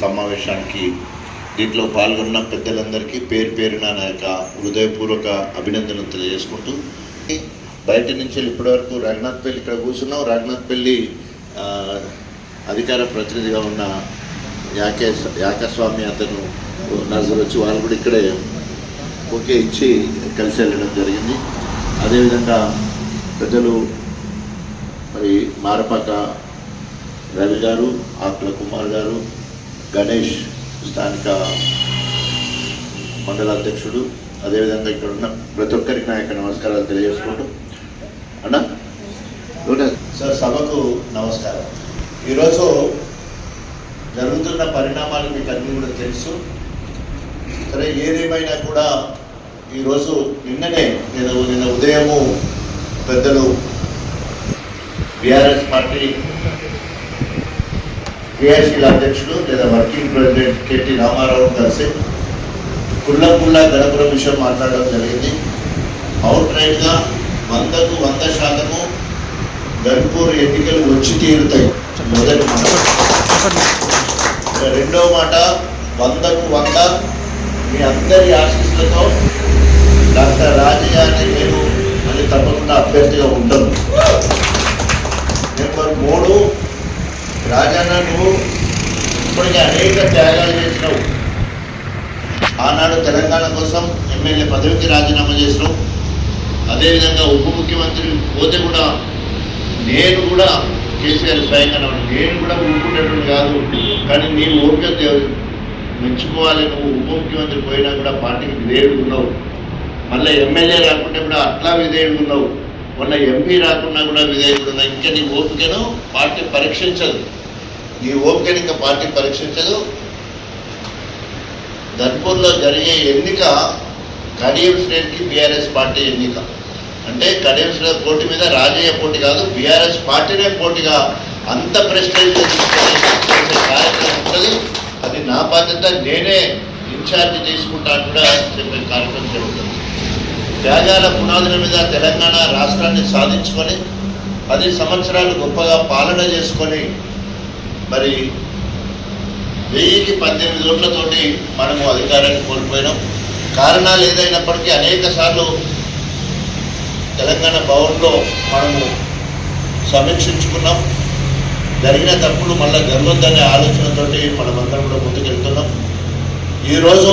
సమావేశానికి దీంట్లో పాల్గొన్న పెద్దలందరికీ పేరు పేరున నా యొక్క హృదయపూర్వక అభినందనలు తెలియజేసుకుంటూ బయట నుంచి ఇప్పటివరకు రఘునాథ్పల్లి ఇక్కడ కూర్చున్నాం. రఘునాథ్పల్లి అధికార ప్రతినిధిగా ఉన్న యాకే యాకస్వామి అతను నజర్ వచ్చి వాళ్ళు కూడా ఇక్కడే ఓకే ఇచ్చి కలిసి వెళ్ళడం జరిగింది. అదేవిధంగా పెద్దలు మరి మారపాక రవి గారు ఆకుల కుమార్ గారు గణేష్ స్థానిక మండల అధ్యక్షుడు అదేవిధంగా ఇక్కడ ఉన్న ప్రతి ఒక్కరికి నా యొక్క నమస్కారాలు తెలియజేసుకుంటూ. అన్నా? సార్ సభకు నమస్కారం. ఈరోజు జరుగుతున్న పరిణామాలు మీకు అన్నీ కూడా తెలుసు. సరే ఏదేమైనా కూడా ఈరోజు నిన్ననే నేను నిన్న ఉదయము పెద్దలు బీఆర్ఎస్ పార్టీ క్రియాశీల అధ్యక్షుడు లేదా వర్కింగ్ ప్రెసిడెంట్ కెటి రామారావు కలిసి కుళ్ళ కుళ్ళ విషయం మాట్లాడడం జరిగింది. అవుట్ రైట్గా వందకు వంద శాతము గన్పూర్ ఎన్నికలు వచ్చి తీరుతాయి. మొదటి మాట. రెండో మాట వందకు వంద మీ అందరి ఆశీస్సులతో ఇప్పటికే అనేక త్యాగాలు చేసినావు. ఆనాడు తెలంగాణ కోసం ఎమ్మెల్యే పదవికి రాజీనామా చేసినావు. అదేవిధంగా ఉప ముఖ్యమంత్రి పోతే కూడా నేను కూడా కేసీఆర్ స్వయంగా నేను కూడా ఊరుకునేటువంటి కాదు. కానీ నీ ఓపిక మెచ్చుకోవాలి నువ్వు. ఉప ముఖ్యమంత్రి పోయినా కూడా పార్టీకి విధేయుడుకున్నావు మళ్ళీ ఎమ్మెల్యే రాకుంటే కూడా అట్లా విధేయుడుకున్నావు మొన్న ఎంపీ రాకున్నా కూడా విధేయుడు ఇంకా నీ ఓపికను పార్టీ పరీక్షించదు. ఈ ఓపికని ఇంకా పార్టీ పరీక్షించదు. ధన్పూర్లో జరిగే ఎన్నిక కడియం శ్రేణికి బీఆర్ఎస్ పార్టీ ఎన్నిక. అంటే కడియం శ్రేణి పోటీ మీద రాజయ్య పోటీ కాదు బీఆర్ఎస్ పార్టీనే పోటీగా అంత ప్రెస్టేజ్ కార్యక్రమం ఉంటుంది. అది నా బాధ్యత నేనే ఇన్ఛార్జ్ తీసుకుంటాను కూడా చెప్పే కార్యక్రమం జరుగుతుంది త్యాగాల పునాదుల మీద తెలంగాణ రాష్ట్రాన్ని సాధించుకొని పది సంవత్సరాలు గొప్పగా పాలన చేసుకొని మరి వెయ్యికి పద్దెనిమిది ఓట్లతోటి మనము అధికారాన్ని కోల్పోయినాం. కారణాలు ఏదైనప్పటికీ అనేక సార్లు తెలంగాణ భవన్లో మనము సమీక్షించుకున్నాం. జరిగిన తప్పులు మళ్ళీ జరగొద్దనే ఆలోచనతోటి మనమందరం కూడా ముందుకెళ్తున్నాం. ఈరోజు